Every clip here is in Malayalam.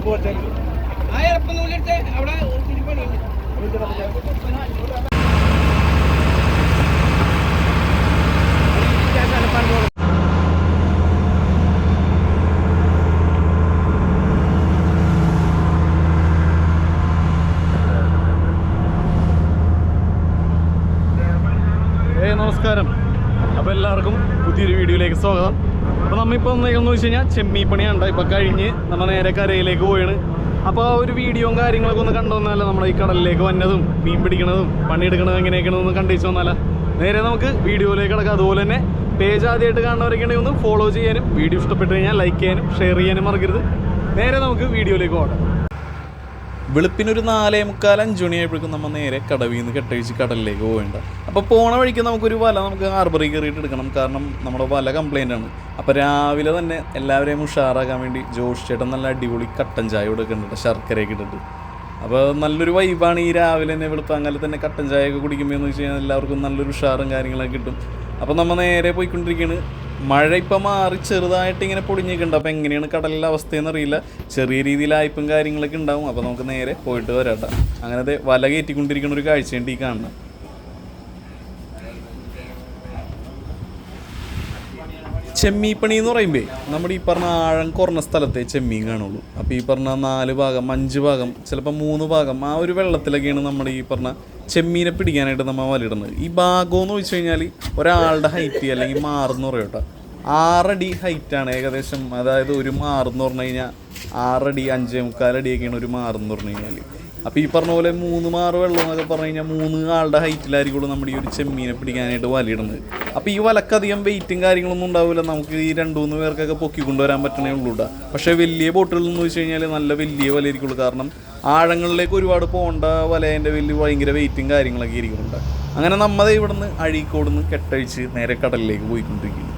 സോപ്പ് വെച്ചാൽ ആ ഇറപ്പം നൂലെടുത്ത് അവിടെ തിരുപ്പണി നമസ്കാരം. അപ്പോൾ എല്ലാവർക്കും പുതിയൊരു വീഡിയോയിലേക്ക് സ്വാഗതം. അപ്പോൾ നമ്മളിപ്പോൾ എന്ന് വെച്ച് കഴിഞ്ഞാൽ ചെമ്മീ ചെമ്മീപ്പണിയുണ്ട് ഇപ്പോൾ കഴിഞ്ഞ് നമ്മൾ നേരെ കരയിലേക്ക് പോയാണ് അപ്പോൾ ആ ഒരു വീഡിയോയും കാര്യങ്ങളൊക്കെ ഒന്ന് കണ്ടു വന്നാലോ നമ്മുടെ ഈ കടലിലേക്ക് വന്നതും മീൻ പിടിക്കണതും പണിയെടുക്കണതും എങ്ങനെയൊക്കെയാണെന്ന് കണ്ടിച്ചു വന്നാലോ. നേരെ നമുക്ക് വീഡിയോയിലേക്ക് കിടക്കാം. അതുപോലെ തന്നെ പേജ് ആദ്യമായിട്ട് കാണുന്നവരൊക്കെ ഒന്ന് ഫോളോ ചെയ്യാനും വീഡിയോ ഇഷ്ടപ്പെട്ട് കഴിഞ്ഞാൽ ലൈക്ക് ചെയ്യാനും ഷെയർ ചെയ്യാനും മറക്കരുത്. നേരെ നമുക്ക് വീഡിയോയിലേക്ക് പോകാം. വെളുപ്പിനൊരു നാലേ മുക്കാൽ അഞ്ച് മണിയായപ്പോഴേക്കും നമ്മൾ നേരെ കടവിൽ നിന്ന് കെട്ടഴിച്ച് കടലിലേക്ക് പോകേണ്ട. അപ്പോൾ പോണ വഴിക്ക് നമുക്കൊരു വല നമുക്ക് ഹാർബറിൽ കയറിയിട്ട് എടുക്കണം. കാരണം നമ്മുടെ വല കംപ്ലൈന്റ് ആണ്. അപ്പോൾ രാവിലെ തന്നെ എല്ലാവരെയും ഉഷാറാക്കാൻ വേണ്ടി ജോഷ് ചേട്ടൻ നല്ല അടിപൊളി കട്ടൻ ചായ കൊടുക്കുന്നുണ്ട് ശർക്കരയൊക്കെ ഇട്ടിട്ട്. അപ്പോൾ നല്ലൊരു വൈബാണ് ഈ രാവിലെ തന്നെ വെളുപ്പാങ്കാലത്ത് തന്നെ കട്ടൻ ചായ ഒക്കെ കുടിക്കുമ്പോൾ എന്ന് വെച്ച് കഴിഞ്ഞാൽ എല്ലാവർക്കും നല്ലൊരു ഉഷാറും കാര്യങ്ങളൊക്കെ കിട്ടും. അപ്പോൾ നമ്മൾ നേരെ പോയിക്കൊണ്ടിരിക്കുകയാണ് മഴ ഇപ്പം മാറി ചെറുതായിട്ട് ഇങ്ങനെ പൊടിഞ്ഞിട്ടുണ്ട് അപ്പോൾ എങ്ങനെയാണ് കടലിലെ അവസ്ഥയെന്ന് അറിയില്ല. ചെറിയ രീതിയിൽ അയപ്പും കാര്യങ്ങളൊക്കെ ഉണ്ടാവും. അപ്പോൾ നമുക്ക് നേരെ പോയിട്ട് വരാട്ടോ അങ്ങനത്തെ വല കയറ്റിക്കൊണ്ടിരിക്കുന്ന ഒരു കാഴ്ചയുണ്ട് ഈ കാണുന്നത്. ചെമ്മീപ്പണി എന്ന് പറയുമ്പോൾ നമ്മുടെ ഈ പറഞ്ഞ ആഴം കുറഞ്ഞ സ്ഥലത്തെ ചെമ്മീൻ കാണുള്ളൂ. അപ്പോൾ ഈ പറഞ്ഞ നാല് ഭാഗം അഞ്ച് ഭാഗം ചിലപ്പോൾ മൂന്ന് ഭാഗം ആ ഒരു വെള്ളത്തിലൊക്കെയാണ് നമ്മുടെ ഈ പറഞ്ഞ ചെമ്മീനെ പിടിക്കാനായിട്ട് നമ്മൾ വലയിടുന്നത്. ഈ ഭാഗം എന്ന് വെച്ച് കഴിഞ്ഞാൽ ഒരാളുടെ ഹൈറ്റ് അല്ലെങ്കിൽ മാറെന്ന് പറയും ആറടി ഹൈറ്റാണ് ഏകദേശം. അതായത് ഒരു മാറെന്ന് പറഞ്ഞു കഴിഞ്ഞാൽ ആറടി അഞ്ചേ മുക്കാലടിയൊക്കെയാണ് ഒരു മാറെന്ന് പറഞ്ഞു കഴിഞ്ഞാൽ അപ്പോൾ ഈ പറഞ്ഞ പോലെ മൂന്ന് മാറ് വെള്ളം എന്നൊക്കെ പറഞ്ഞു കഴിഞ്ഞാൽ മൂന്ന് ആളുടെ ഹൈറ്റിലായിരിക്കുള്ളൂ നമ്മുടെ ഈ ഒരു ചെമ്മീനെ പിടിക്കാനായിട്ട് വലയിടുന്നത്. അപ്പോൾ ഈ വലക്കധികം വെയിറ്റും കാര്യങ്ങളൊന്നും ഉണ്ടാവില്ല. നമുക്ക് ഈ രണ്ട് മൂന്ന് പേർക്കൊക്കെ പൊക്കി കൊണ്ടുവരാൻ പറ്റണേ ഉള്ളൂ കേട്ടോ പക്ഷേ വലിയ ബോട്ടുകളിൽ എന്ന് വെച്ച് കഴിഞ്ഞാൽ നല്ല വലിയ വല ഇരിക്കുള്ളൂ കാരണം ആഴങ്ങളിലേക്ക് ഒരുപാട് പോകേണ്ട വലേന്റെ വലിയ ഭയങ്കര വെയിറ്റും കാര്യങ്ങളൊക്കെ ഇരിക്കുന്നുണ്ട് അങ്ങനെ നമ്മതേ ഇവിടുന്ന് അഴീക്കോടുന്ന് കെട്ടഴിച്ച് നേരെ കടലിലേക്ക് പോയിക്കൊണ്ടിരിക്കുന്നു.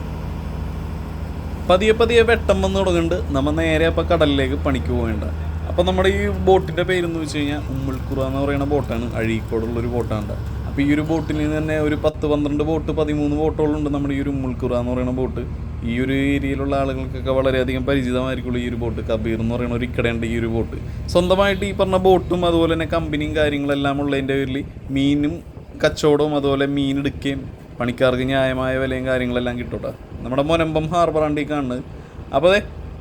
പതിയെ പതിയെ വെട്ടം വന്ന് തുടങ്ങുന്നുണ്ട് നമ്മൾ നേരെ അപ്പോൾ കടലിലേക്ക് പണിക്ക് പോകേണ്ട. അപ്പോൾ നമ്മുടെ ഈ ബോട്ടിന്റെ പേരെന്ന് വെച്ച് കഴിഞ്ഞാൽ ഉമ്മിൾക്കുറ എന്ന് പറയുന്ന ബോട്ടാണ്. അഴീക്കോടുള്ളൊരു ബോട്ടാണ് അപ്പോൾ ഈ ഒരു ബോട്ടിൽ നിന്ന് തന്നെ ഒരു പത്ത് പന്ത്രണ്ട് ബോട്ട് പതിമൂന്ന് ബോട്ടുകളുണ്ട് നമ്മുടെ ഈ ഒരു ഉമ്മിൾക്കുറ എന്ന് പറയുന്ന ബോട്ട്. ഈ ഒരു ഏരിയയിലുള്ള ആളുകൾക്കൊക്കെ വളരെയധികം പരിചിതമായിരിക്കുള്ളൂ ഈ ഒരു ബോട്ട്. കബീർ എന്ന് പറയുന്ന ഒരു ഇക്കടയുണ്ട് ഈ ഒരു ബോട്ട്. സ്വന്തമായിട്ട് ഈ പറഞ്ഞ ബോട്ടും അതുപോലെ തന്നെ കമ്പനിയും കാര്യങ്ങളെല്ലാം ഉള്ളതിന്റെ പേരിൽ മീനും കച്ചവടവും അതുപോലെ മീൻ എടുക്കുകയും പണിക്കാർക്ക് ന്യായമായ വിലയും കാര്യങ്ങളെല്ലാം കിട്ടൂട്ടോ നമ്മുടെ മൊനമ്പം ഹാർബറാണ്ട് ഈ കാണുന്നത് അപ്പോൾ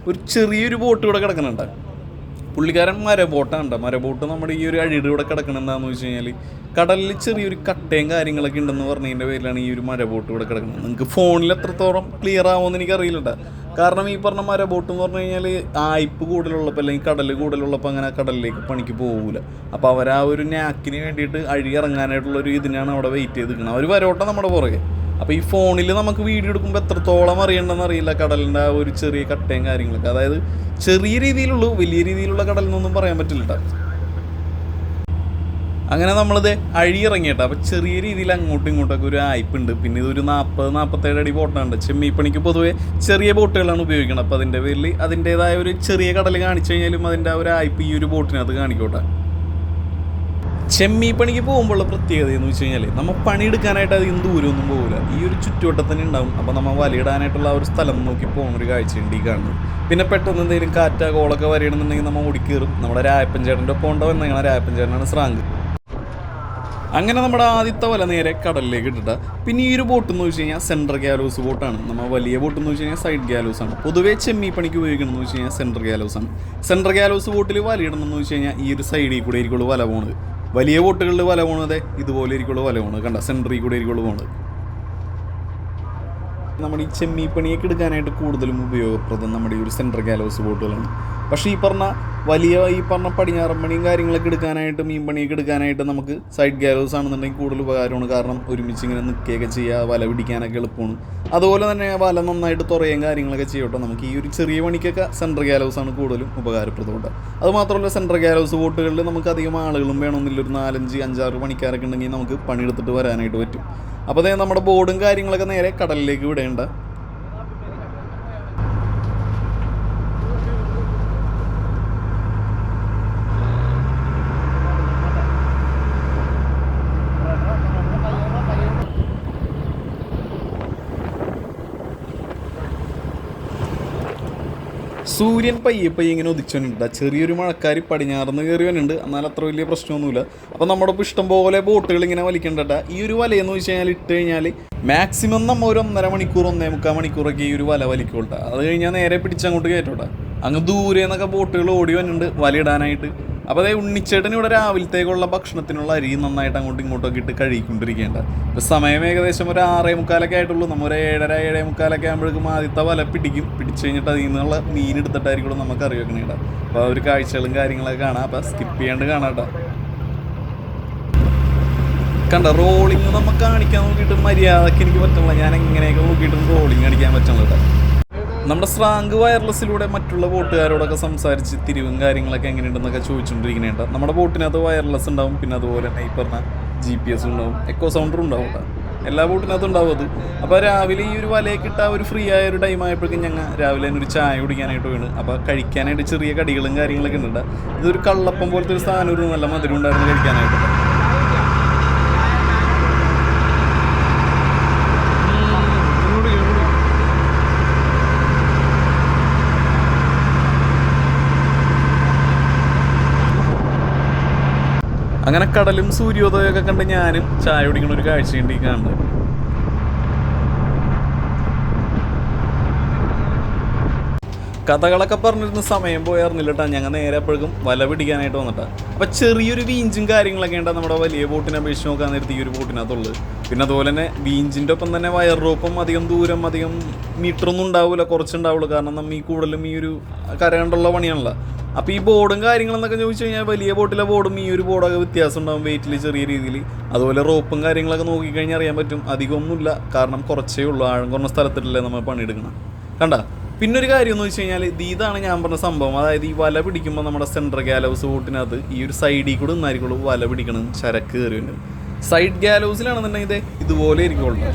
ഒരു ചെറിയൊരു ബോട്ട് ഇവിടെ കിടക്കുന്നുണ്ട്. പുള്ളിക്കാരൻ മരബോട്ടാണ് മരബോട്ട് നമ്മുടെ ഈ ഒരു അഴിയുടെ ഇവിടെ കിടക്കണെന്താന്ന് വെച്ച് കഴിഞ്ഞാൽ കടലിൽ ചെറിയൊരു കട്ടയും കാര്യങ്ങളൊക്കെ ഉണ്ടെന്ന് പറഞ്ഞതിന്റെ പേരിലാണ് ഈ ഒരു മരബോട്ട് ഇവിടെ കിടക്കുന്നത് നിങ്ങൾക്ക് ഫോണിൽ എത്രത്തോളം ക്ലിയർ ആവുമെന്ന് എനിക്ക് അറിയില്ല കാരണം ഈ പറഞ്ഞ മരബോട്ട് എന്ന് പറഞ്ഞു കഴിഞ്ഞാൽ ആയിപ്പ് കൂടുതലുള്ളപ്പോൾ അല്ലെങ്കിൽ കടൽ കൂടുതലുള്ളപ്പോൾ അങ്ങനെ കടലിലേക്ക് പണിക്ക് പോകില്ല അപ്പോൾ അവർ ആ ഒരു നാക്കിന് വേണ്ടിയിട്ട് അഴി ഇറങ്ങാനായിട്ടുള്ള ഒരു ഇതിനാണ് അവിടെ വെയിറ്റ് ചെയ്ത് നിൽക്കുന്നത് അവർ വരോട്ടെ നമ്മുടെ പുറകെ. അപ്പോൾ ഈ ഫോണിൽ നമുക്ക് വീഡിയോ എടുക്കുമ്പോൾ എത്രത്തോളം അറിയണമെന്ന് അറിയില്ല കടലിന്റെ ഒരു ചെറിയ കട്ടയും കാര്യങ്ങളൊക്കെ. അതായത് ചെറിയ രീതിയിലുള്ള വലിയ രീതിയിലുള്ള കടലിനൊന്നും പറയാൻ പറ്റില്ല കേട്ടോ അങ്ങനെ നമ്മളിത് അഴി ഇറങ്ങിയിട്ടാ അപ്പോൾ ചെറിയ രീതിയിൽ അങ്ങോട്ടും ഇങ്ങോട്ടൊക്കെ ഒരു ആയ്പുണ്ട് പിന്നെ ഇതൊരു നാൽപ്പത് നാൽപ്പത്തേഴ് അടി ബോട്ടാണ് ചെമ്മീപ്പണിക്ക് പൊതുവെ ചെറിയ ബോട്ടുകളാണ് ഉപയോഗിക്കുന്നത് അപ്പോൾ അതിന്റെ പേരിൽ അതിന്റേതായ ഒരു ചെറിയ കടൽ കാണിച്ചു കഴിഞ്ഞാലും അതിന്റെ ആ ഒരു ആയ്പ് ഈ ഒരു ബോട്ടിനകത്ത് കാണിക്കോട്ടെ ചെമ്മീ പണിക്ക് പോകുമ്പോഴുള്ള പ്രത്യേകത എന്ന് വെച്ച് കഴിഞ്ഞാൽ നമ്മൾ പണിയെടുക്കാനായിട്ട് അധികം ദൂരമൊന്നും പോകില്ല ഈ ഒരു ചുറ്റുവട്ടം തന്നെ ഉണ്ടാവും. അപ്പോൾ നമ്മൾ വലയിടാനായിട്ടുള്ള ഒരു സ്ഥലം നോക്കി പോകുന്ന ഒരു കാഴ്ചയുണ്ട് ഈ കാണുന്നത്. പിന്നെ പെട്ടെന്ന് എന്തെങ്കിലും കാറ്റ കോളൊക്കെ വരണമെന്നുണ്ടെങ്കിൽ നമ്മൾ ഓടിക്കേറും. നമ്മുടെ രായപ്പൻ ചേട്ടന്റെ ഒപ്പം ഉണ്ടോ എന്നാണ് രായപ്പൻ ചേട്ടനാണ് സ്രാങ്ക് അങ്ങനെ നമ്മുടെ ആദ്യത്തെ വല നേരെ കടലിലേക്ക് ഇട്ടിട്ട്. പിന്നെ ഈ ഒരു ബോട്ട് എന്ന് വെച്ച് കഴിഞ്ഞാൽ സെൻട്രൽ ഗ്യാലോസ് ബോട്ടാണ്. നമ്മൾ വലിയ ബോട്ട് എന്ന് വെച്ച് കഴിഞ്ഞാൽ സൈഡ് ഗ്യാലോസ് ആണ്. പൊതുവേ ചെമ്മീ പണിക്ക് ഉപയോഗിക്കണം എന്ന് വെച്ച് കഴിഞ്ഞാൽ സെൻട്രൽ ഗ്യാലോസ് ആണ്. സെൻട്രൽ ഗ്യാലോസ് ബോട്ടിൽ വലയിടണം എന്ന് വെച്ച് കഴിഞ്ഞാൽ ഈ ഒരു സൈഡിൽ കൂടെ ആയിരിക്കുള്ളൂ വല പോണത്. വലിയ ബോട്ടുകളിൽ വല പോണത് ഇതുപോലെ ഇരിക്കുള്ള വല പോണത് കണ്ട? സെൻട്രിൽ കൂടെ ഇരിക്കുള്ള പോണത് നമ്മുടെ ഈ ചെമ്മീ പണിയൊക്കെ എടുക്കാനായിട്ട് കൂടുതലും ഉപയോഗപ്രദം നമ്മുടെ ഈ ഒരു സെൻട്രൽ ഗാലോസ് ബോട്ടുകളാണ് പക്ഷേ ഈ പറഞ്ഞ വലിയ ഈ പറഞ്ഞ പടിഞ്ഞാറൻ പണിയും കാര്യങ്ങളൊക്കെ എടുക്കാനായിട്ട് മീൻ പണിയൊക്കെ എടുക്കാനായിട്ട് നമുക്ക് സൈഡ് ഗാലോസ് ആണെന്നുണ്ടെങ്കിൽ കൂടുതൽ ഉപകാരമാണ്. കാരണം ഒരുമിച്ച് ഇങ്ങനെ നിൽക്കുകയൊക്കെ ചെയ്യുക വല പിടിക്കാനൊക്കെ എളുപ്പമാണ്. അതുപോലെ തന്നെ വല നന്നായിട്ട് തുറയും കാര്യങ്ങളൊക്കെ ചെയ്യട്ടെ നമുക്ക് ഈ ഒരു ചെറിയ പണിക്കൊക്കെ സെൻട്രൽ ഗാലോസ് ആണ് കൂടുതലും ഉപകാരപ്രദമുണ്ട് അതുമാത്രമല്ല സെൻട്രൽ ഗാലോസ് ബോട്ടുകളിൽ നമുക്ക് അധികം ആളുകളും വേണമെന്നില്ല. ഒരു നാലഞ്ച് അഞ്ചാറ് പണിക്കാരൊക്കെ ഉണ്ടെങ്കിൽ നമുക്ക് പണിയെടുത്തിട്ട് വരാനായിട്ട് പറ്റും. അപ്പോൾ അതേ നമ്മുടെ ബോർഡും കാര്യങ്ങളൊക്കെ നേരെ കടലിലേക്ക് വിടേണ്ട. സൂര്യൻ പയ്യെ പയ്യെ ഇങ്ങനെ ഉദിച്ചോണ്ട് ചെറിയൊരു മഴക്കാരി പടിഞ്ഞാറുന്ന് കയറി വന്നുണ്ട് എന്നാൽ അത്ര വലിയ പ്രശ്നമൊന്നുമില്ല. അപ്പോൾ നമ്മുടെ ഇപ്പോൾ ഇഷ്ടംപോലെ ബോട്ടുകൾ ഇങ്ങനെ വലിക്കണ്ടട്ട. ഈ ഒരു വലയെന്ന് വെച്ച് കഴിഞ്ഞാൽ ഇട്ട് കഴിഞ്ഞാൽ മാക്സിമം നമ്മൾ ഒരു ഒന്നര മണിക്കൂർ ഒന്നേ മുക്കാൽ മണിക്കൂറൊക്കെ ഈ ഒരു വല വലിക്കോട്ടെ അത് കഴിഞ്ഞാൽ നേരെ പിടിച്ചങ്ങോട്ട് കയറ്റോട്ടെ. അങ്ങ് ദൂരെ നിന്നൊക്കെ ബോട്ടുകൾ ഓടി വന്നിട്ടുണ്ട്. വലയിടാനായിട്ട് അപ്പോൾ അതേ ഉണ്ണിച്ചേട്ടൻ ഇവിടെ രാവിലത്തേക്കുള്ള ഭക്ഷണത്തിനുള്ള അരി നന്നായിട്ട് അങ്ങോട്ടും ഇങ്ങോട്ടൊക്കെ ഇട്ട് കഴിക്കൊണ്ടിരിക്കേണ്ട ഇപ്പോൾ സമയം ഏകദേശം ഒരു ആറേ മുക്കാലൊക്കെ ആയിട്ടുള്ളൂ. നമ്മൾ ഒരു ഏഴര ഏഴേ മുക്കാലൊക്കെ ആകുമ്പോഴേക്കും ആദ്യത്തെ വല പിടിക്കും. പിടിച്ചു കഴിഞ്ഞിട്ട് അതിൽ നിന്നുള്ള മീൻ എടുത്തിട്ടായിരിക്കും നമുക്ക് കറി വെക്കണേടാ അപ്പോൾ ഒരു കാഴ്ചകളും കാര്യങ്ങളൊക്കെ കാണാം. അപ്പോൾ സ്കിപ്പ് ചെയ്യാണ്ട് കാണാം കേട്ടോ. കണ്ട റോളിങ് നമുക്ക് കാണിക്കാൻ നോക്കിയിട്ട് മര്യാദയ്ക്ക് എനിക്ക് പറ്റുന്നില്ല ഞാൻ എങ്ങനെയൊക്കെ നോക്കിയിട്ടും റോളിങ് കാണിക്കാൻ പറ്റുന്നില്ല കേട്ടോ. നമ്മുടെ സ്രാങ്ക് വയർലെസ്സിലൂടെ മറ്റുള്ള ബോട്ടുകാരോടൊക്കെ സംസാരിച്ച് തിരിവും കാര്യങ്ങളൊക്കെ എങ്ങനെയുണ്ടെന്നൊക്കെ ചോദിച്ചുകൊണ്ടിരിക്കുന്നുണ്ട് നമ്മുടെ ബോട്ടിനകത്ത് വയർലെസ് ഉണ്ടാവും പിന്നെ അതുപോലെ തന്നെ ഈ പറഞ്ഞ ജി പി എസ് ഉണ്ടാവും എക്കോ സൗണ്ടർ ഉണ്ടാവും എല്ലാ ബോട്ടിനകത്തും ഉണ്ടാവും അത്. അപ്പോൾ രാവിലെ ഈ ഒരു വലയൊക്കെ ഇട്ട ഒരു ഫ്രീ ആയ ഒരു ടൈം ആയപ്പോഴേക്കും ഞങ്ങൾ രാവിലെ തന്നെ ഒരു ചായ കുടിക്കാനായിട്ട് വീണ്. അപ്പോൾ കഴിക്കാനായിട്ട് ചെറിയ കടികളും കാര്യങ്ങളൊക്കെ ഉണ്ട് ഇതൊരു കള്ളപ്പം പോലത്തെ ഒരു സാധനം ഒരു നല്ല മധുരം ഉണ്ടായിരുന്നു കഴിക്കാനായിട്ട് അങ്ങനെ കടലും സൂര്യോദയമൊക്കെ കണ്ട് ഞാനും ചായ കുടിക്കുന്ന ഒരു കാഴ്ചയുണ്ട് ഈ കാണുന്നത്. കഥകളൊക്കെ പറഞ്ഞിരുന്ന സമയം പോയായിരുന്നില്ല കേട്ടോ ഞങ്ങൾ നേരെ എപ്പോഴും വല പിടിക്കാനായിട്ട് വന്നിട്ടാ. അപ്പോൾ ചെറിയൊരു വീഞ്ചും കാര്യങ്ങളൊക്കെ ഉണ്ട്? നമ്മുടെ വലിയ ബോട്ടിനെ അപേക്ഷിച്ച് നോക്കാൻ നേരത്തെ ഈ ഒരു ബോട്ടിനകത്തുള്ളത്. പിന്നെ അതുപോലെ തന്നെ വീഞ്ചിന്റെ ഒപ്പം തന്നെ വയർ റോപ്പും അധികം ദൂരം അധികം മീറ്ററൊന്നും ഉണ്ടാവില്ല കുറച്ചുണ്ടാവുള്ളൂ. കാരണം നമ്മൾ ഈ കൂടുതലും ഈ ഒരു കര കണ്ടുള്ള പണിയാണല്ലോ. അപ്പോൾ ഈ ബോർഡും കാര്യങ്ങളെന്നൊക്കെ ചോദിച്ചു കഴിഞ്ഞാൽ വലിയ ബോട്ടിലെ ബോർഡും ഈ ഒരു ബോർഡൊക്കെ വ്യത്യാസം ഉണ്ടാകും വെയിറ്റിൽ ചെറിയ രീതിയിൽ അതുപോലെ റോപ്പും കാര്യങ്ങളൊക്കെ നോക്കിക്കഴിഞ്ഞാൽ അറിയാൻ പറ്റും. അധികമൊന്നുമില്ല. കാരണം കുറച്ചേ ഉള്ളൂ. ആഴം കുറഞ്ഞ സ്ഥലത്തിട്ടല്ലേ നമ്മൾ പണിയെടുക്കണം കണ്ട? പിന്നെ ഒരു കാര്യം എന്ന് വെച്ച് കഴിഞ്ഞാൽ ഇത് ഇതാണ് ഞാൻ പറഞ്ഞ സംഭവം. അതായത് ഈ വല പിടിക്കുമ്പോൾ നമ്മുടെ സെൻട്രൽ ഗാലൗസ് ബോട്ടിനകത്ത് ഈ ഒരു സൈഡിൽ കൂടെ നിന്നായിരിക്കുള്ളൂ വല പിടിക്കണം ചരക്ക് കയറി വരുന്നത്. സൈഡ് ഗാലൗസിലാണെന്നുണ്ടെങ്കിൽ ഇത് ഇതുപോലെ ഇരിക്കുള്ളൂ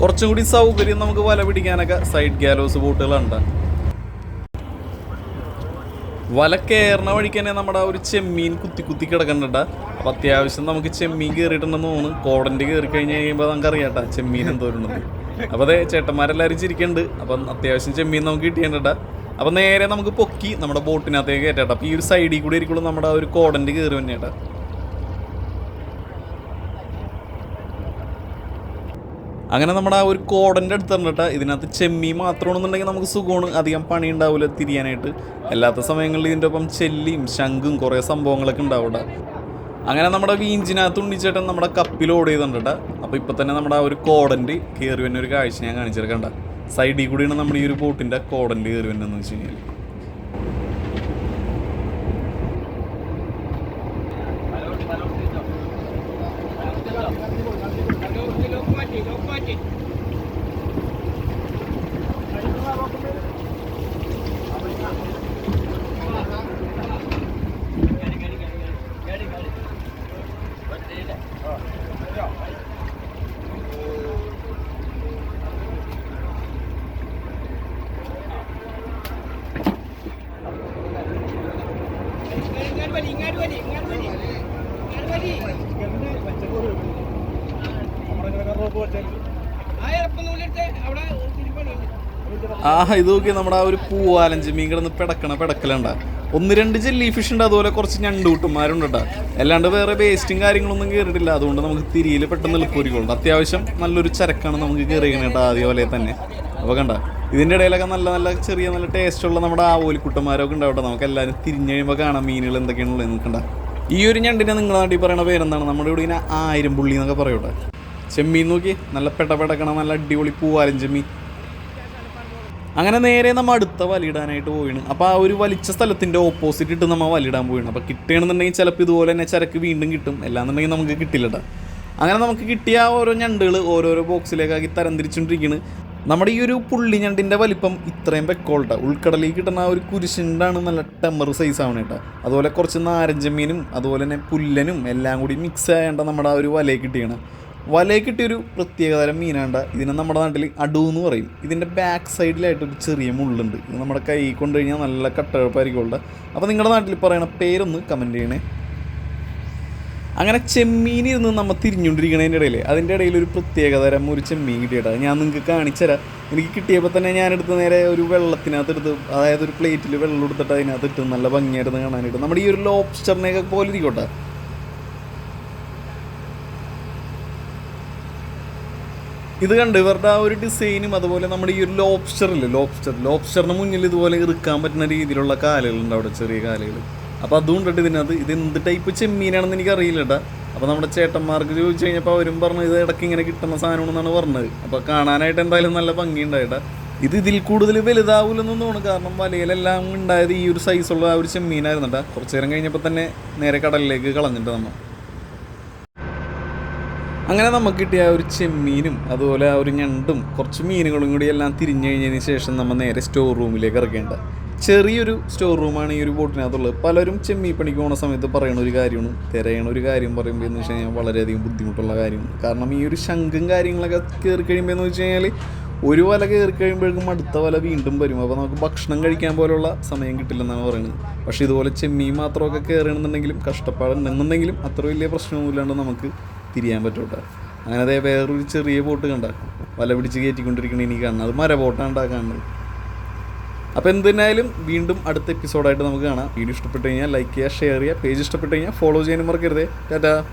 കുറച്ചും കൂടി സൗകര്യം നമുക്ക് വല പിടിക്കാനൊക്കെ സൈഡ് ഗാലോസ് ബോട്ടുകളുണ്ട് വല വഴിക്ക് തന്നെ നമ്മുടെ ഒരു ചെമ്മീൻ കുത്തി കുത്തി കിടക്കണ്ട അപ്പം അത്യാവശ്യം നമുക്ക് ചെമ്മീൻ കയറിയിട്ടുണ്ടെന്ന് തോന്നുന്നു. കോടന്റെ കയറി കഴിഞ്ഞ് കഴിയുമ്പോൾ നമുക്ക് അറിയാട്ടാ ചെമ്മീൻ എന്തോരുണ്ടെന്ന് അപ്പോൾ അതെ ചേട്ടന്മാരെല്ലാരും ചിരിക്കുന്നുണ്ട്. അപ്പം അത്യാവശ്യം ചെമ്മീൻ നമുക്ക് കിട്ടിയണ്ട അപ്പം നേരെ നമുക്ക് പൊക്കി നമ്മുടെ ബോട്ടിനകത്തേക്ക് കയറ്റാട്ടോ. അപ്പോൾ ഈ ഒരു സൈഡിൽ കൂടി ആയിരിക്കുള്ളൂ നമ്മുടെ ഒരു കോടന്റെ കയറി തന്നെയാട്ടാ അങ്ങനെ നമ്മുടെ ആ ഒരു കോടന്റെ അടുത്ത് പറഞ്ഞിട്ട് ഇതിനകത്ത് ചെമ്മി മാത്രമാണെന്നുണ്ടെങ്കിൽ നമുക്ക് സുഖമാണ്. അധികം പണി ഉണ്ടാവില്ല തിരിയാനായിട്ട്. അല്ലാത്ത സമയങ്ങളിൽ ഇതിന്റെ ഒപ്പം ചെല്ലിയും ശംഖും കുറേ സംഭവങ്ങളൊക്കെ ഉണ്ടാവും അങ്ങനെ നമ്മുടെ വീഞ്ചിനകത്ത് ഉണ്ണിച്ചേട്ടൻ നമ്മുടെ കപ്പിൽ ഓട് ചെയ്തിട്ടുണ്ട് അപ്പോൾ ഇപ്പോൾ തന്നെ നമ്മുടെ ആ ഒരു കോടന്റ് കയറി വരുന്ന ഒരു കാഴ്ച ഞാൻ കാണിച്ചെടുക്കണ്ട സൈഡിൽ കൂടിയാണ് നമ്മുടെ ഈ ഒരു ബോട്ടിന്റെ കോടന്റ് കയറി വരുന്നതെന്ന് വെച്ച് കഴിഞ്ഞാൽ ഇങ്ങോട്ട് വലി ഇങ്ങോട്ട് വലി ഇങ്ങോട്ട് വലി ഇങ്ങോട്ട് വലി ആ എളുപ്പം നൂലെടുത്ത് അവിടെ തിരുപ്പണി ആഹാ ഇത് നോക്കി നമ്മുടെ ആ ഒരു പൂവാലഞ്ച് മീൻ കിടന്ന് പിടക്കണ പിടക്കലുണ്ട. ഒന്ന് രണ്ട് ജെല്ലി ഫിഷ് ഉണ്ട് അതുപോലെ കുറച്ച് ഞണ്ട് ഞണ്ടൂട്ടുമാരുണ്ട് കേട്ടോ അല്ലാണ്ട് വേറെ വേസ്റ്റും കാര്യങ്ങളൊന്നും കയറിയിട്ടില്ല അതുകൊണ്ട് നമുക്ക് തിരിയിൽ പെട്ടെന്ന് എളുപ്പമായിരിക്കുള്ളൂ അത്യാവശ്യം നല്ലൊരു ചരക്കാണ് നമുക്ക് കയറിയിരിക്കണേ കേട്ടോ ആദ്യ പോലെ തന്നെ. അപ്പോൾ കണ്ട ഇതിന്റെ ഇടയിലൊക്കെ നല്ല നല്ല ചെറിയ നല്ല ടേസ്റ്റുള്ള നമ്മുടെ ആവോലിക്കുട്ടന്മാരൊക്കെ ഉണ്ടാവട്ടെ. നമുക്ക് എല്ലാവരും തിരിഞ്ഞു കഴിയുമ്പോൾ കാണാം മീനുകൾ എന്തൊക്കെയാണുള്ളത്. നിൽക്കണ്ട ഈ ഒരു ഞണ്ടിനെ നിങ്ങളുടെ നാട്ടിൽ പറയുന്ന പേരെന്താണ്? നമ്മുടെ ഇവിടെ ഇങ്ങനെ ആയിരം പുള്ളി എന്നൊക്കെ പറയൂട്ടെ. ചെമ്മീൻ നോക്കി നല്ല പെട്ട പെടക്കണ നല്ല അടിപൊളി പൂവാലൻ ചെമ്മീൻ അങ്ങനെ നേരെ നമ്മൾ അടുത്ത വലിയിടാനായിട്ട് പോയിണ് അപ്പോൾ ആ ഒരു വലിച്ച സ്ഥലത്തിന്റെ ഓപ്പോസിറ്റ് ഇട്ട് നമ്മൾ വലിയിടാൻ പോയിണ് അപ്പോൾ കിട്ടുകയാണെന്നുണ്ടെങ്കിൽ ചിലപ്പോൾ ഇതുപോലെ തന്നെ ചരക്ക് വീണ്ടും കിട്ടും. അല്ലാന്നുണ്ടെങ്കിൽ നമുക്ക് കിട്ടില്ല ട്ടോ. അങ്ങനെ നമുക്ക് കിട്ടിയ ഓരോ ഞണ്ടുകൾ ഓരോരോ ബോക്സിലേക്കാക്കി തരംതിരിച്ചുകൊണ്ടിരിക്കുന്നത് നമ്മുടെ ഈ ഒരു പുള്ളി ഞണ്ടിന്റെ വലിപ്പം ഇത്രയും വെക്കോൾട്ട. ഉൾക്കടലിൽ കിട്ടുന്ന ആ ഒരു കുരിശിന്റാണ് നല്ല ടെമ്പർ സൈസ് ആവണ കേട്ടോ. അതുപോലെ കുറച്ച് നാരഞ്ചമീനും അതുപോലെ തന്നെ പുല്ലനും എല്ലാം കൂടി മിക്സ് ആയേണ്ട നമ്മുടെ ആ ഒരു വലയിൽ കിട്ടിയാണ്. വലയിൽ കിട്ടിയൊരു പ്രത്യേകതരം മീനാണ്ട. ഇതിനെ നമ്മുടെ നാട്ടിൽ അടു എന്ന് പറയും. ഇതിന്റെ ബാക്ക് സൈഡിലായിട്ടൊരു ചെറിയ മുള്ളുണ്ട്. ഇത് നമ്മുടെ കൈ കൊണ്ടു കഴിഞ്ഞാൽ നല്ല കട്ടഴപ്പായിരിക്കും അപ്പോൾ നിങ്ങളുടെ നാട്ടിൽ പറയണ പേരൊന്ന് കമന്റ് ചെയ്യണേ. അങ്ങനെ ചെമ്മീൻ ഇരുന്ന് നമ്മൾ തിരിഞ്ഞുകൊണ്ടിരിക്കണതിന്റെ ഇടയിൽ അതിന്റെ ഇടയിൽ ഒരു പ്രത്യേകതരം ഒരു ചെമ്മീൻ കിട്ടിയിട്ടാ. ഞാൻ നിങ്ങൾക്ക് കാണിച്ചുതരാം എനിക്ക് കിട്ടിയപ്പോൾ തന്നെ ഞാനെടുത്ത് നേരെ ഒരു വെള്ളത്തിനകത്ത് എടുത്ത് അതായത് ഒരു പ്ലേറ്റിൽ വെള്ളം എടുത്തിട്ട് അതിനകത്ത് ഇട്ട് നല്ല ഭംഗിയായിരുന്നു കാണാനായിട്ട്. നമ്മുടെ ഈ ഒരു ലോബ്സ്റ്ററിനെയൊക്കെ പോലെ ഇരിക്കട്ടെ ഇത് കണ്ട് ഇവരുടെ ആ ഒരു ഡിസൈനും അതുപോലെ നമ്മുടെ ഈ ഒരു ലോബ്സ്റ്റർ ഇല്ലേ? ലോബ്സ്റ്റർ ലോബ്സ്റ്ററിന് മുന്നിൽ ഇതുപോലെ ഇറുക്കാൻ പറ്റുന്ന രീതിയിലുള്ള കാലുകളുണ്ട് അവിടെ ചെറിയ കാലുകൾ അപ്പോൾ അതുകൊണ്ടിട്ട് ഇതിനകത്ത് ഇത് എന്ത് ടൈപ്പ് ചെമ്മീനാണെന്ന് എനിക്ക് അറിയില്ല കേട്ടാ അപ്പോൾ നമ്മുടെ ചേട്ടന്മാർക്ക് ചോദിച്ചു കഴിഞ്ഞപ്പോൾ അവരും പറഞ്ഞു ഇത് ഇടയ്ക്ക് ഇങ്ങനെ കിട്ടുന്ന സാധനമാണെന്നാണ് പറഞ്ഞത്. അപ്പോൾ കാണാനായിട്ട് എന്തായാലും നല്ല ഭംഗിയുണ്ടായിട്ടാ ഇത് ഇതിൽ കൂടുതൽ വലുതാവില്ലെന്ന് തോന്നുന്നു. കാരണം വലയിലെല്ലാം ഉണ്ടായത് ഈ ഒരു സൈസുള്ള ആ ഒരു ചെമ്മീനായിരുന്നു കേട്ടോ കുറച്ച് നേരം കഴിഞ്ഞപ്പോൾ തന്നെ നേരെ കടലിലേക്ക് കളഞ്ഞിട്ട് നമ്മൾ അങ്ങനെ നമുക്ക് കിട്ടിയ ഒരു ചെമ്മീനും അതുപോലെ ഒരു ഞണ്ടും കുറച്ച് മീനുകളും കൂടി എല്ലാം തിരിഞ്ഞു കഴിഞ്ഞതിന് ശേഷം നമ്മൾ നേരെ സ്റ്റോർ റൂമിലേക്ക് ഇറക്കേണ്ട ചെറിയൊരു സ്റ്റോർ റൂമാണ് ഈ ഒരു ബോട്ടിനകത്തുള്ളത്. പലരും ചെമ്മീ പണിക്ക് പോകുന്ന സമയത്ത് പറയുന്ന ഒരു കാര്യമാണ് തിരയണ ഒരു കാര്യം പറയുമ്പോൾ എന്ന് വെച്ച് കഴിഞ്ഞാൽ വളരെയധികം ബുദ്ധിമുട്ടുള്ള കാര്യമാണ്. കാരണം ഈ ഒരു ശംഖും കാര്യങ്ങളൊക്കെ കയറി കഴിയുമ്പോൾ എന്ന് വെച്ച് കഴിഞ്ഞാൽ ഒരു വല കയറി കഴിയുമ്പോഴേക്കും അടുത്ത വല വീണ്ടും വരും. അപ്പോൾ നമുക്ക് ഭക്ഷണം കഴിക്കാൻ പോലുള്ള സമയം കിട്ടില്ലെന്നാണ് പറയുന്നത്. പക്ഷേ ഇതുപോലെ ചെമ്മീൻ മാത്രമൊക്കെ കയറണമെന്നുണ്ടെങ്കിലും കഷ്ടപ്പാടുണ്ടെന്നുണ്ടെങ്കിലും അത്ര വലിയ പ്രശ്നമൊന്നുമില്ലാണ്ട് നമുക്ക് തിരിയാൻ പറ്റൂട്ടോ. അങ്ങനെ അതേ വേറൊരു ചെറിയ ബോട്ട് കണ്ട വല പിടിച്ച് കയറ്റിക്കൊണ്ടിരിക്കണ എനിക്ക് കാണുന്നത് അത് മര ബോട്ടാണ് കാണുന്നത്. അപ്പോൾ എന്തിനായാലും വീണ്ടും അടുത്ത എപ്പിസോഡായിട്ട് നമുക്ക് കാണാം. വീഡിയോ ഇഷ്ടപ്പെട്ട് കഴിഞ്ഞാൽ ലൈക്ക് ചെയ്യുക ഷെയർ ചെയ്യുക. പേജ് ഇഷ്ടപ്പെട്ട് കഴിഞ്ഞാൽ ഫോളോ ചെയ്യാനും മറക്കരുതേ. ടാറ്റാ.